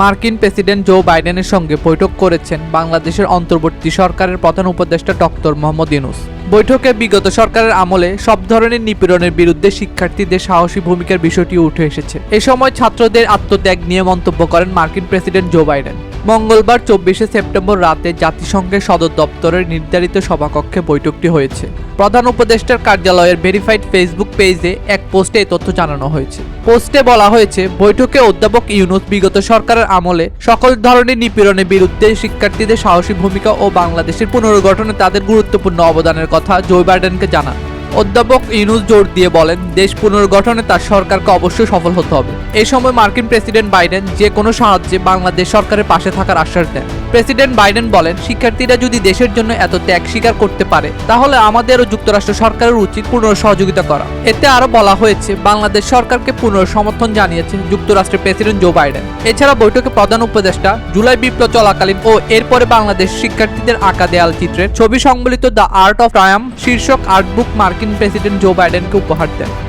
মার্কিন president Joe বাইডেনের সঙ্গে বৈঠক করেছেন বাংলাদেশের অন্তর্বর্তী সরকারের প্রধান উপদেষ্টা ডক্টর মোহাম্মদ ইউনুস। বৈঠকে বিগত সরকারের আমলে সব ধরনের নিপীড়নের বিরুদ্ধে শিক্ষার্থীদের সাহসী ভূমিকার বিষয়টি উঠে এসেছে। এ সময় ছাত্রদের আত্মত্যাগ নিয়ে মন্তব্য করেন মার্কিন প্রেসিডেন্ট জো বাইডেন। মঙ্গলবার চব্বিশে সেপ্টেম্বর রাতে জাতিসংঘের সদর দপ্তরের নির্ধারিত সভাকক্ষে বৈঠকটি হয়েছে। প্রধান উপদেষ্টার কার্যালয়ের ভেরিফাইড ফেসবুক পেজে এক পোস্টে এই তথ্য জানানো হয়েছে। পোস্টে বলা হয়েছে, বৈঠকে অধ্যাপক ইউনুস বিগত সরকারের আমলে সকল ধরনের নিপীড়নের বিরুদ্ধে শিক্ষার্থীদের সাহসী ভূমিকা ও বাংলাদেশের পুনর্গঠনে তাদের গুরুত্বপূর্ণ অবদানের কথা জো বাইডেনকে জানান। অধ্যাপক ইউনুস জোর দিয়ে বলেন, দেশ পুনর্গঠনে তার সরকারকে অবশ্যই সফল হতে হবে। এই সময় মার্কিন প্রেসিডেন্ট বাইডেন যে কোনো সাহায্যে বাংলাদেশ সরকারের পাশে থাকার আশ্বাস দেন। প্রেসিডেন্ট বাইডেন বলেন, শিক্ষার্থীরা যদি দেশের জন্য এত ত্যাগ স্বীকার করতে পারে, তাহলে আমাদেরও যুক্তরাষ্ট্র সরকারের উচিত পুনর সহযোগিতা করা। এতে আরও বলা হয়েছে, বাংলাদেশ সরকারকে পুনর সমর্থন জানিয়েছে যুক্তরাষ্ট্রের প্রেসিডেন্ট জো বাইডেন। এছাড়া বৈঠকে প্রধান উপদেষ্টা জুলাই বিপ্লব চলাকালীন ও এরপরে বাংলাদেশ শিক্ষার্থীদের আঁকা দেয়াল চিত্রের ছবি সংবলিত দ্য আর্ট অফ ট্রায়াম, শীর্ষক আর্টবুক মার্কিন প্রেসিডেন্ট জো বাইডেনকে উপহার দেন